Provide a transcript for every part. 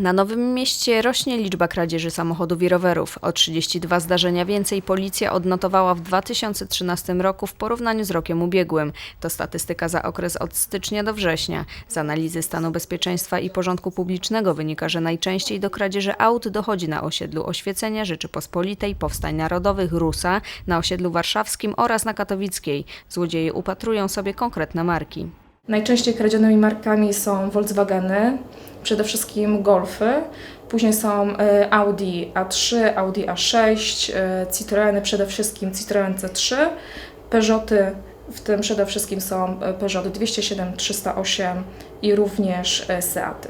Na Nowym Mieście rośnie liczba kradzieży samochodów i rowerów. O 32 zdarzenia więcej policja odnotowała w 2013 roku w porównaniu z rokiem ubiegłym. To statystyka za okres od stycznia do września. Z analizy stanu bezpieczeństwa i porządku publicznego wynika, że najczęściej do kradzieży aut dochodzi na osiedlu Oświecenia Rzeczypospolitej, Powstań Narodowych, Rusa, na osiedlu warszawskim oraz na katowickiej. Złodzieje upatrują sobie konkretne marki. Najczęściej kradzionymi markami są Volkswageny, przede wszystkim Golfy, później są e, Audi A3, Audi A6, e, Citroeny, przede wszystkim Citroen C3, Peugeoty, w tym przede wszystkim są Peugeot 207, 308 i również e, Seaty.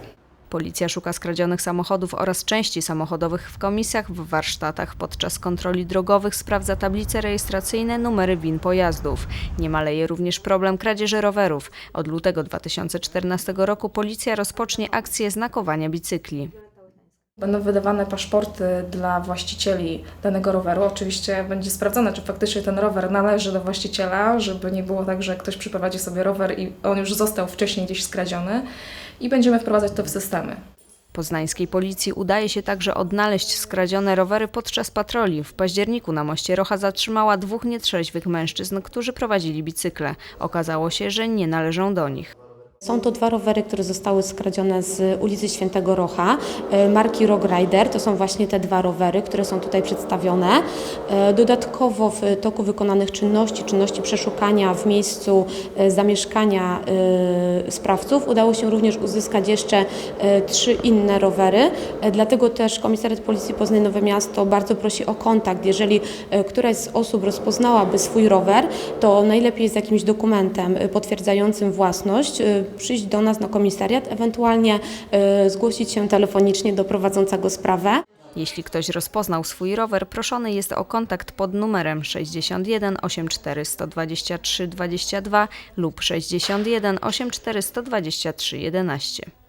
Policja szuka skradzionych samochodów oraz części samochodowych w komisjach, w warsztatach. Podczas kontroli drogowych sprawdza tablice rejestracyjne, numery win pojazdów. Nie maleje również problem kradzieży rowerów. Od lutego 2014 roku policja rozpocznie akcję znakowania bicykli. Będą wydawane paszporty dla właścicieli danego roweru. Oczywiście będzie sprawdzone, czy faktycznie ten rower należy do właściciela, żeby nie było tak, że ktoś przyprowadzi sobie rower i on już został wcześniej gdzieś skradziony. I będziemy wprowadzać to w systemy. Poznańskiej policji udaje się także odnaleźć skradzione rowery podczas patroli. W październiku na moście Rocha zatrzymała dwóch nietrzeźwych mężczyzn, którzy prowadzili bicykle. Okazało się, że nie należą do nich. Są to dwa rowery, które zostały skradzione z ulicy Świętego Rocha, e, marki Rock Rider. To są właśnie te dwa rowery, które są tutaj przedstawione. E, Dodatkowo w toku wykonanych czynności, czynności przeszukania w miejscu e, zamieszkania sprawców udało się również uzyskać jeszcze trzy inne rowery. Dlatego też Komisariat Policji Poznań Nowe Miasto bardzo prosi o kontakt. Jeżeli któraś z osób rozpoznałaby swój rower, to najlepiej z jakimś dokumentem potwierdzającym własność przyjść do nas na komisariat, ewentualnie e, zgłosić się telefonicznie do prowadzącego sprawę. Jeśli ktoś rozpoznał swój rower, proszony jest o kontakt pod numerem 61 84 123 22 lub 61 84 123 11.